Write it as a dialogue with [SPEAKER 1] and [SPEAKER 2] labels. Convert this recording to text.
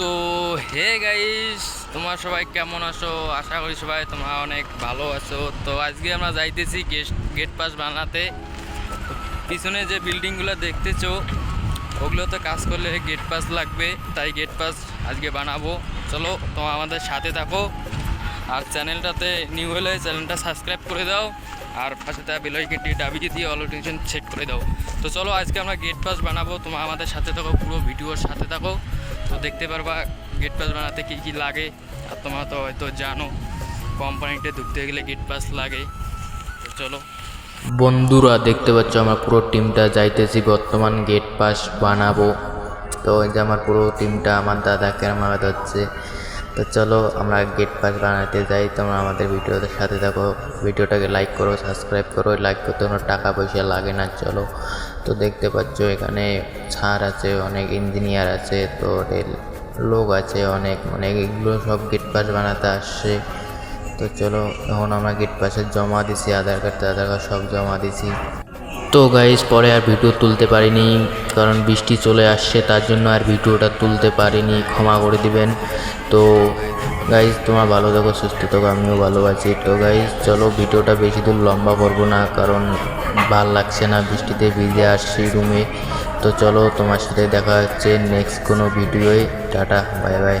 [SPEAKER 1] তো, hey guys তোমার সবাই কেমন আছো? আশা করি সবাই তোমরা অনেক ভালো আছো। তো আজকে আমরা যাইতেছি গেট গেট পাস বানাতে। পিছনে যে বিল্ডিংগুলো দেখতেছো ওগুলোতে কাজ করলে গেট পাস লাগবে, তাই গেট পাস আজকে বানাবো। চলো, তোমরা আমাদের সাথে থাকো। আর চ্যানেলটাতে নিউ হলে চ্যানেলটা সাবস্ক্রাইব করে দাও। আর পাশে থাকা বেলাইকেনটি ডাবিয়ে দিয়ে অল নোটিফিকেশন চেক করে দাও। তো চলো, আজকে আমরা গেট পাস বানাবো। তোমরা আমাদের সাথে থাকো, পুরো ভিডিওর সাথে থাকো। তো দেখতে পারবা গেট পাস বানাতে কী কী লাগে। আর তোমরা তো হয়তো জানো কোম্পানিতে ঢুকতে গেলে গেট পাস লাগে। তো চলো।
[SPEAKER 2] বন্ধুরা, দেখতে পাচ্ছ আমার পুরো টিমটা যাইতেছি, বর্তমান গেট পাস বানাবো। তো এই যে আমার পুরো টিমটা আমার দাদা ক্যামেরা হচ্ছে তো চলো, আমরা গেট পাস বানাতে যাই। তোমরা আমাদের ভিডিওতে সাথে থাকো। ভিডিওটাকে লাইক করো সাবস্ক্রাইব করো লাইক করতে কোনো টাকা পয়সা লাগে না। চলো। তো দেখতে পাচ্ছ, এখানে ছাড় আছে, অনেক ইঞ্জিনিয়ার আছে, তো লোক আছে অনেক অনেক, এগুলো সব গেট পাস বানাতে আসছে। তো চলো, এখন আমরা গেট পাশে জমা দিছি আধার কার্ড আধার কার্ড সব জমা দিছি। তো গাইজ পরে আর ভিডিও তুলতে পারিনি, কারণ বৃষ্টি চলে আসছে, তার জন্য আর ভিডিওটা তুলতে পারিনি, ক্ষমা করে দিবেন। তো গাইজ তোমার ভালো থাকো, সুস্থ থাকো, আমিও ভালো আছি। তো গাইজ চলো, ভিডিওটা বেশি দূর লম্বা করব না, কারণ ভালো লাগছে না, বৃষ্টিতে ভিজে আসছি রুমে তো চলো তোমার সাথে দেখা হচ্ছে নেক্সট কোনো ভিডিওয়ে টাটা বাই বাই